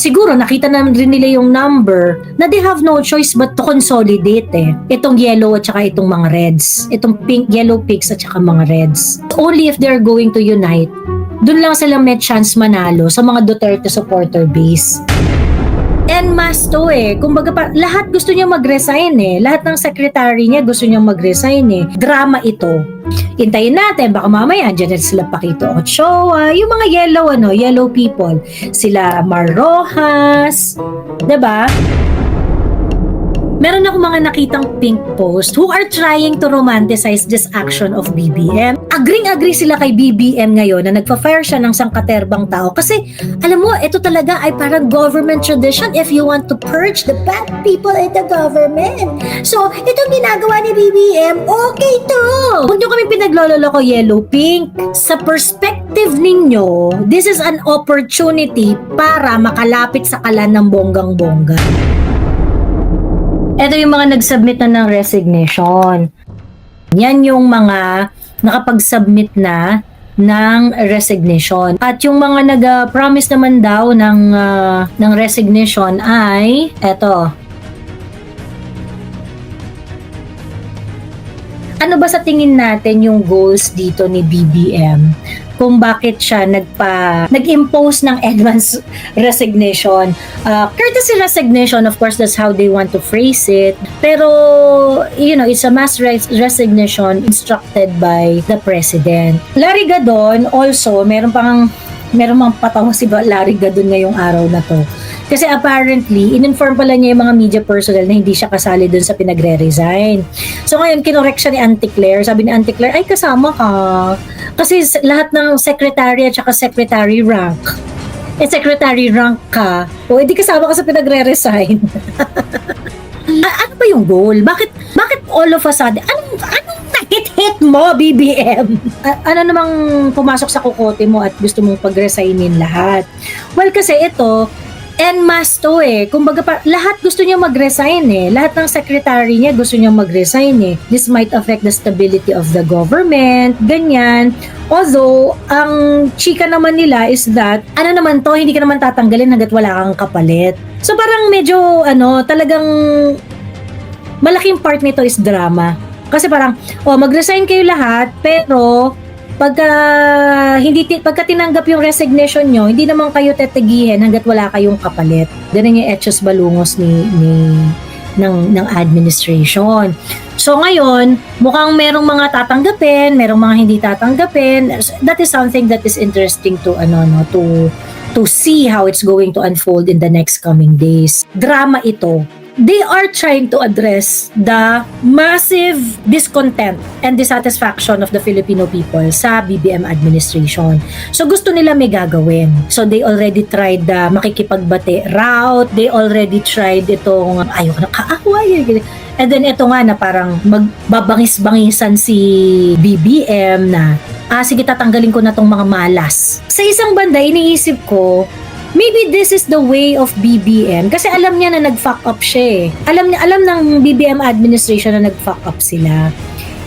siguro nakita na rin nila yung number na they have no choice but to consolidate eh. Itong yellow at saka itong mga reds. Itong pink, yellow pigs at saka mga reds. Only if they're going to unite, dun lang sila may chance manalo sa mga Duterte supporter base. And mas to eh. Kumbaga pa, lahat gusto niya mag-resign eh. Lahat ng secretary niya gusto niya mag-resign eh. Drama ito. Hintayin natin, baka mamaya andyan na sila Pakito Ochoa, yung mga yellow ano, yellow people. Sila Mar Rojas, 'di ba? Meron ako mga nakitang pink post who are trying to romanticize this action of BBM. Agring-agree sila kay BBM ngayon na nagpa-fire siya ng sangkaterbang tao kasi alam mo, ito talaga ay parang government tradition if you want to purge the bad people in the government. So, itong ginagawa ni BBM, okay to! Huwag nyo kami pinaglololoko yellow pink. Sa perspective ninyo, this is an opportunity para makalapit sa kalan ng bonggang-bongga. Ito yung mga nag-submit na ng resignation. Yan yung mga nakapag-submit na ng resignation. At yung mga nag-promise naman daw ng, ah, ng resignation ay, eto, ano ba sa tingin natin yung goals dito ni BBM? Kung bakit siya nagpa nag-impose ng advance resignation. Uh, courtesy resignation, of course, that's how they want to phrase it. Pero, you know, it's a mass res- resignation instructed by the president. Larry Gadon, also, meron pang meron mang patawa si Larry Gadon ngayong araw na to. Kasi apparently, in-inform pala niya yung mga media personnel na hindi siya kasali dun sa pinagre-resign. So ngayon, kinorek siya ni Auntie Claire. Sabi ni Auntie Claire, ay kasama ka. Kasi lahat ng secretary at saka secretary rank, eh secretary rank ka, o edi kasama ka sa pinagre-resign. Ano ba yung goal? Bakit, bakit all of a sudden, anong, anong hit-hit mo, BBM? A- ano namang pumasok sa kukote mo at gusto mong pag-resignin lahat? Well, kasi ito, en masse to eh. Kumbaga pa, lahat gusto niya mag-resign eh. Lahat ng secretary niya gusto niya mag-resign eh. This might affect the stability of the government, ganyan. Although, ang chika naman nila is that, ano naman to, hindi ka naman tatanggalin hanggat wala kang kapalit. So parang medyo, ano, talagang malaking part nito is drama. Kasi parang, oh, mag-resign kayo lahat, pero pagka hindi pagka tinanggap yung resignation nyo, hindi naman kayo tetigihin hanggat wala kayong kapalit. Ganun yung etchos balungos ni, ni ng ng administration. So ngayon, mukhang merong mga tatanggapin, merong mga hindi tatanggapin. That is something that is interesting to ano no to to see how it's going to unfold in the next coming days. Drama ito they are trying to address the massive discontent and dissatisfaction of the Filipino people sa BBM administration. So gusto nila may gagawin. So they already tried the makikipagbate route. They already tried itong ayoko na kaaway. And then ito nga na parang magbabangis-bangisan si BBM na ah sige tatanggalin ko na tong mga malas. Sa isang banda iniisip ko maybe this is the way of BBM kasi alam niya na nag-fuck up siya eh. Alam niya alam ng BBM administration na nag-fuck up sila.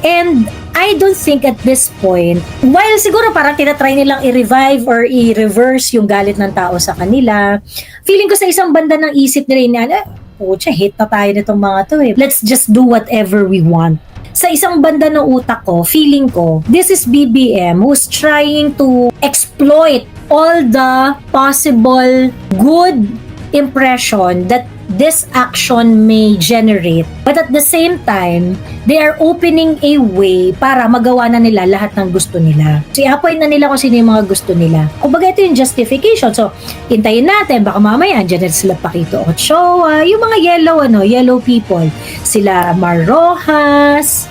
And I don't think at this point, while siguro parang tinatry nilang i-revive or i-reverse yung galit ng tao sa kanila, feeling ko sa isang banda ng isip nila yun, eh, pucha, hate na tayo nitong mga to eh. Let's just do whatever we want sa isang banda ng utak ko, feeling ko, this is BBM who's trying to exploit all the possible good impression that this action may generate. But at the same time, they are opening a way para magawa na nila lahat ng gusto nila. So, i-appoint na nila kung sino yung mga gusto nila. Kumbaga, ito yung justification. So, hintayin natin. Baka mamaya, andyan na sila Pakito Ochoa, yung mga yellow, ano, yellow people. Sila Mar Rojas,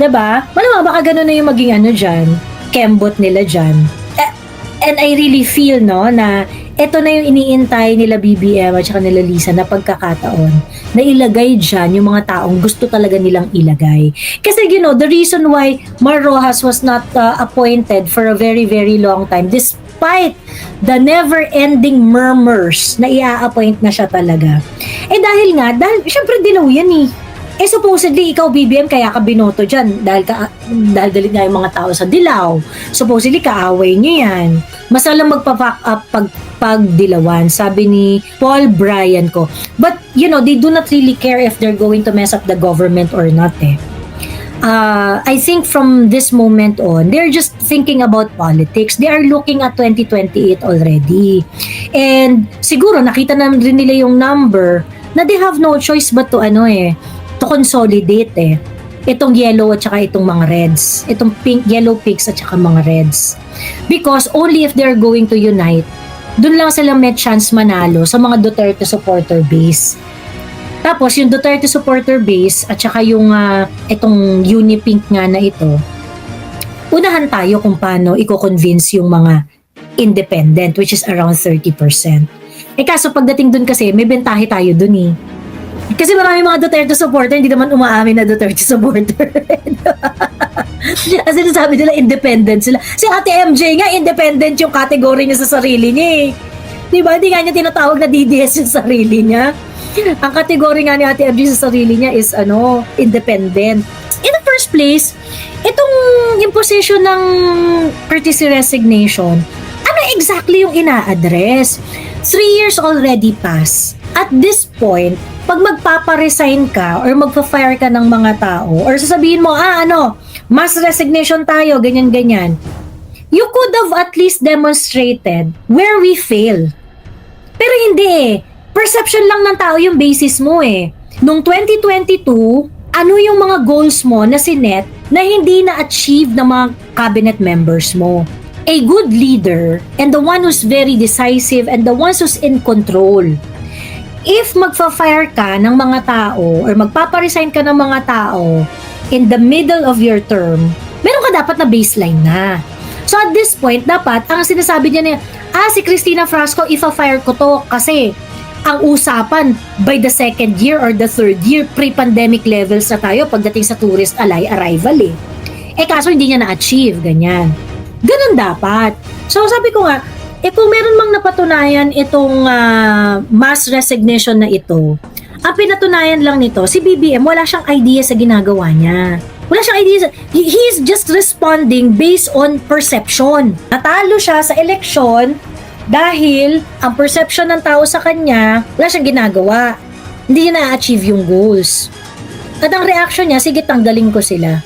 'di ba? Malamang baka ganun na yung maging ano diyan, kembot nila diyan. And I really feel no na ito na yung iniintay nila BBM at saka nila Lisa na pagkakataon na ilagay dyan yung mga taong gusto talaga nilang ilagay. Kasi you know, the reason why Mar Rojas was not uh, appointed for a very very long time despite the never-ending murmurs na ia-appoint na siya talaga. Eh dahil nga, dahil syempre dilaw yan eh Eh supposedly ikaw BBM kaya ka binoto dyan dahil, ka, dahil galit nga yung mga tao sa dilaw. Supposedly kaaway niyo yan. Masala magpa-pack up pag pagdilawan, sabi ni Paul Bryan ko. But, you know, they do not really care if they're going to mess up the government or not eh. Uh, I think from this moment on, they're just thinking about politics. They are looking at 2028 already. And siguro nakita na rin nila yung number na they have no choice but to ano eh, to consolidate eh. Itong yellow at saka itong mga reds. Itong pink, yellow pinks at saka mga reds. Because only if they're going to unite, dun lang sila may chance manalo sa mga Duterte supporter base. Tapos yung Duterte supporter base at saka yung ah, itong Unipink nga na ito, unahan tayo kung paano i-convince yung mga independent which is around 30%. Eh kaso pagdating dun kasi may bentahe tayo dun eh. Kasi marami mga Duterte supporter, hindi naman umaamin na Duterte supporter. Kasi sabi nila independent sila. Si Ate MJ nga, independent yung category niya sa sarili niya eh. Di ba? Hindi nga niya tinatawag na DDS yung sarili niya. Ang kategory nga ni Ate MJ sa sarili niya is ano, independent. In the first place, itong imposition ng courtesy resignation, ano exactly yung ina-address? Three years already passed. At this point, pag magpaparesign ka or magpa-fire ka ng mga tao or sasabihin mo, ah ano, mass resignation tayo, ganyan-ganyan, you could have at least demonstrated where we fail. Pero hindi eh. Perception lang ng tao yung basis mo eh. Noong 2022, ano yung mga goals mo na sinet na hindi na-achieve ng mga cabinet members mo? A good leader and the one who's very decisive and the ones who's in control. If magfa-fire ka ng mga tao or magpaparesign ka ng mga tao in the middle of your term, meron ka dapat na baseline na. So at this point, dapat, ang sinasabi niya na, ah, si Christina Frasco, ifa-fire ko to kasi ang usapan by the second year or the third year, pre-pandemic levels na tayo pagdating sa tourist alay arrival eh. Eh kaso hindi niya na-achieve, ganyan. Ganun dapat. So sabi ko nga, eh kung meron mang napatunayan itong ah, mass resignation na ito, ang pinatunayan lang nito, si BBM, wala siyang idea sa ginagawa niya. Wala siyang idea. He, he is just responding based on perception. Natalo siya sa eleksyon dahil ang perception ng tao sa kanya, wala siyang ginagawa. Hindi niya na-achieve yung goals. At ang reaction niya, sige tanggalin ko sila.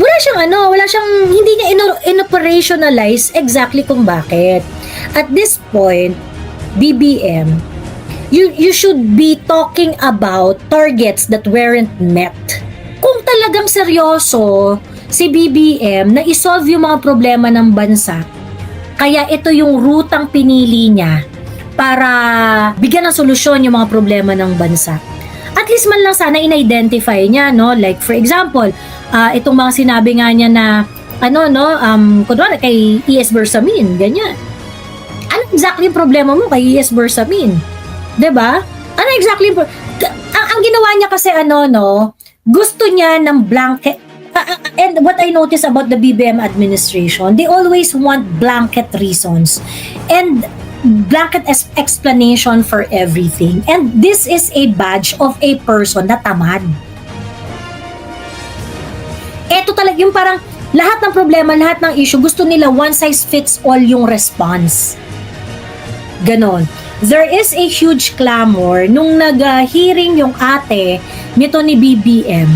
Wala siyang ano, wala siyang, hindi niya ino- inoperationalize exactly kung bakit. At this point, BBM, you, you should be talking about targets that weren't met. Kung talagang seryoso si BBM na isolve yung mga problema ng bansa, kaya ito yung rutang pinili niya para bigyan ng solusyon yung mga problema ng bansa. At least man lang sana in-identify niya, no? Like for example, ah, itong mga sinabi nga niya na ano no, um kunwari kay ES Bersamin, ganyan. Ano exactly yung problema mo kay ES Bersamin? ba? Ano exactly yung ang, ang ginawa niya kasi ano no, gusto niya ng blanket ah, and what I notice about the BBM administration, they always want blanket reasons and blanket explanation for everything. And this is a badge of a person na tamad. Ito talaga yung parang lahat ng problema, lahat ng issue, gusto nila one size fits all yung response. Ganon. There is a huge clamor nung nag-hearing yung ate nito ni BBM.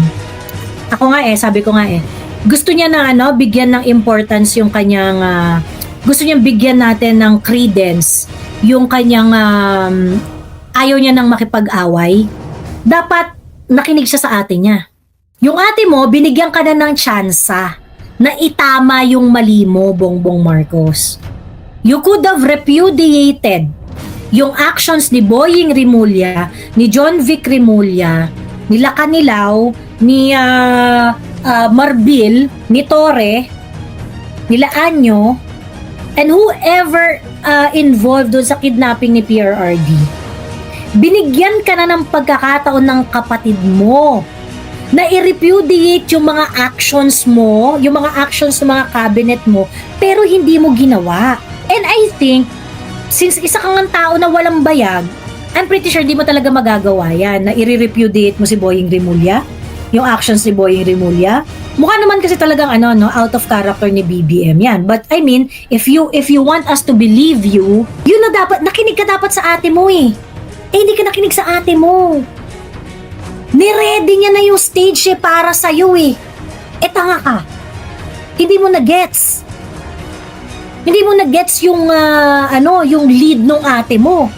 Ako nga eh, sabi ko nga eh, gusto niya na ano, bigyan ng importance yung kanyang, ah, gusto niya bigyan natin ng credence yung kanyang um, ayaw niya nang makipag-away. Dapat nakinig siya sa ate niya. Yung ate mo, binigyan ka na ng tsansa na itama yung mali mo, Bongbong Marcos. You could have repudiated yung actions ni Boying Rimulya, ni John Vic Rimulya, ni Lacanilaw, ni ah, ah, Marbil, ni Torre, nila Anyo, and whoever ah, involved doon sa kidnapping ni PRRD. Binigyan ka na ng pagkakataon ng kapatid mo na i-repudiate yung mga actions mo, yung mga actions ng mga cabinet mo, pero hindi mo ginawa. And I think, since isa kang ang tao na walang bayag, I'm pretty sure di mo talaga magagawa yan na i-repudiate mo si Boying Rimulya, yung actions ni Boying Rimulya. Mukha naman kasi talagang ano no, out of character ni BBM yan. But I mean, if you if you want us to believe you, yun na dapat nakinig ka dapat sa ate mo eh. Eh hindi ka nakinig sa ate mo. Niready niya na yung stage eh para sa iyo eh. Eh tanga ka. Hindi mo na gets. Hindi mo na gets yung ah, ano, yung lead nung ate mo.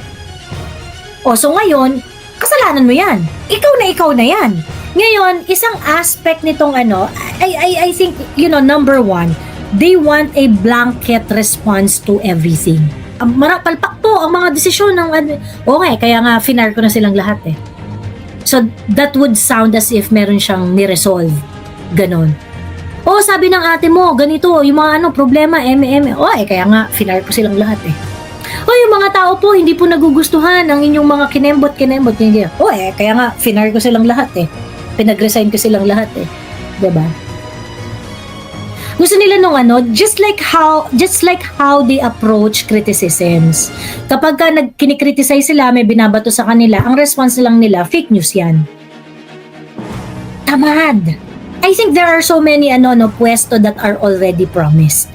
O so ngayon, kasalanan mo 'yan. Ikaw na ikaw na 'yan. Ngayon, isang aspect nitong ano, I, I, I think, you know, number one, they want a blanket response to everything. Ang mara, palpak po ang mga desisyon ng ano. Okay, kaya nga finar ko na silang lahat eh. So, that would sound as if meron siyang ni-resolve. Ganon. O, sabi ng ate mo, ganito, yung mga ano, problema, eme. O, eh, kaya nga, finar ko silang lahat eh. O, yung mga tao po, hindi po nagugustuhan ang inyong mga kinembot, kinembot, hindi. O, eh, kaya nga, finar ko silang lahat eh. Pinag-resign ko silang lahat eh. ba? Gusto nila nung ano, just like how just like how they approach criticisms. Kapag ka nagkinikriticize sila, may binabato sa kanila, ang response lang nila, fake news 'yan. Tamad. I think there are so many ano no pwesto that are already promised.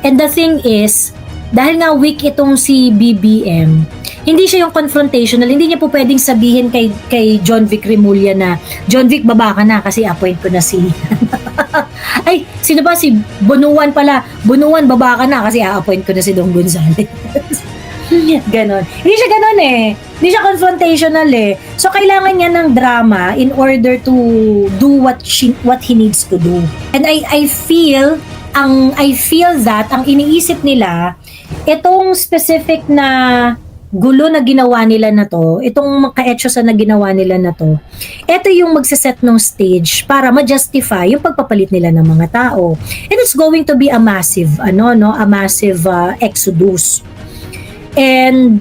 And the thing is, dahil nga weak itong si BBM, hindi siya yung confrontational, hindi niya po pwedeng sabihin kay kay John Vic Remulla na John Vic baba ka na kasi appoint ko na si Ay, sino ba si Bunuan pala? Bunuan baba ka na kasi a-appoint ko na si Don Gonzales. ganon. Hindi siya ganon eh. Hindi siya confrontational eh. So kailangan niya ng drama in order to do what she what he needs to do. And I I feel ang I feel that ang iniisip nila itong specific na gulo na ginawa nila na to, itong kaetyosa na ginawa nila na to, ito yung magsaset ng stage para ma-justify yung pagpapalit nila ng mga tao. And it's going to be a massive, ano, no, a massive uh, exodus. And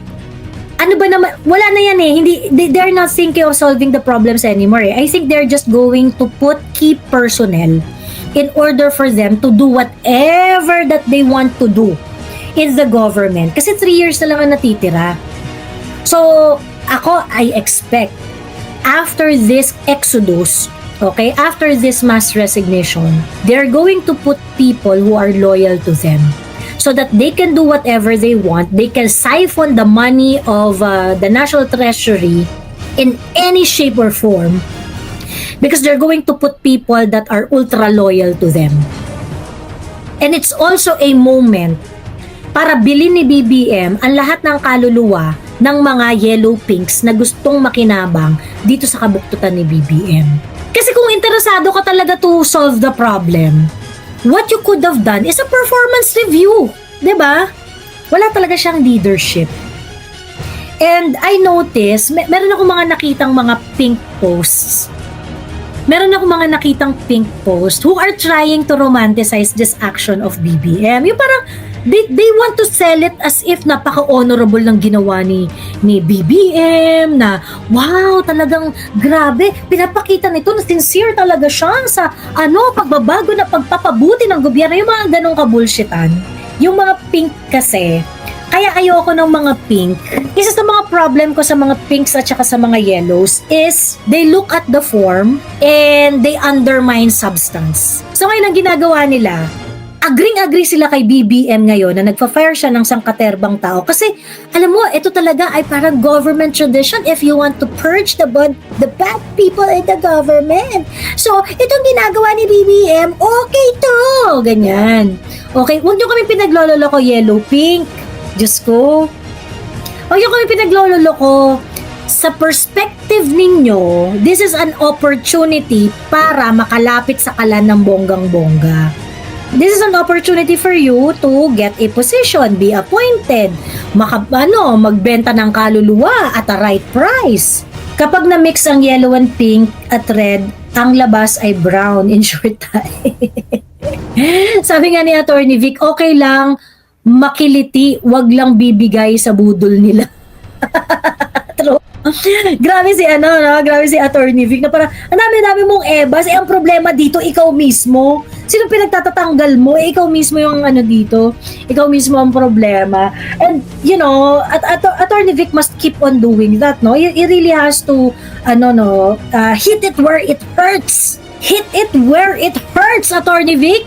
ano ba naman, wala na yan eh. Hindi, they, they're not thinking of solving the problems anymore eh. I think they're just going to put key personnel in order for them to do whatever that they want to do in the government. Kasi three years na lang ang natitira. So, ako, I expect, after this exodus, okay, after this mass resignation, they're going to put people who are loyal to them so that they can do whatever they want. They can siphon the money of uh, the National Treasury in any shape or form because they're going to put people that are ultra loyal to them. And it's also a moment para bilhin ni BBM ang lahat ng kaluluwa ng mga yellow pinks na gustong makinabang dito sa kabuktutan ni BBM. Kasi kung interesado ka talaga to solve the problem, what you could have done is a performance review. ba? Wala talaga siyang leadership. And I notice, mer- meron ako mga nakitang mga pink posts. Meron ako mga nakitang pink post who are trying to romanticize this action of BBM. Yung parang, they, they want to sell it as if napaka-honorable ng ginawa ni, ni BBM na wow, talagang grabe, pinapakita nito na sincere talaga siya sa ano, pagbabago na pagpapabuti ng gobyerno, yung mga ganong kabulshitan. Yung mga pink kasi, kaya ayoko ng mga pink. Isa sa mga problem ko sa mga pinks at saka sa mga yellows is they look at the form and they undermine substance. So ngayon ang ginagawa nila, agring-agree sila kay BBM ngayon na nagpa-fire siya ng sangkaterbang tao kasi alam mo, ito talaga ay parang government tradition if you want to purge the bad, the bad people in the government. So, itong ginagawa ni BBM, okay to! Ganyan. Okay, huwag niyo kami pinaglololo ko yellow, pink. Diyos ko. Huwag niyo kami pinaglololo. Sa perspective ninyo, this is an opportunity para makalapit sa kalan ng bonggang-bongga. This is an opportunity for you to get a position, be appointed, maka, ano, magbenta ng kaluluwa at a right price. Kapag na-mix ang yellow and pink at red, ang labas ay brown in short time. Sabi nga ni Attorney Vic, okay lang makiliti, wag lang bibigay sa budol nila. Grabe si ano, no? Grabe si Attorney Vic na parang, ang dami-dami mong ebas. Eh, ang problema dito, ikaw mismo. Sino pinagtatatanggal mo? Eh, ikaw mismo yung ano dito. Ikaw mismo ang problema. And, you know, at, at Attorney Vic must keep on doing that, no? He, he really has to, ano, no, uh, hit it where it hurts. Hit it where it hurts, Attorney Vic.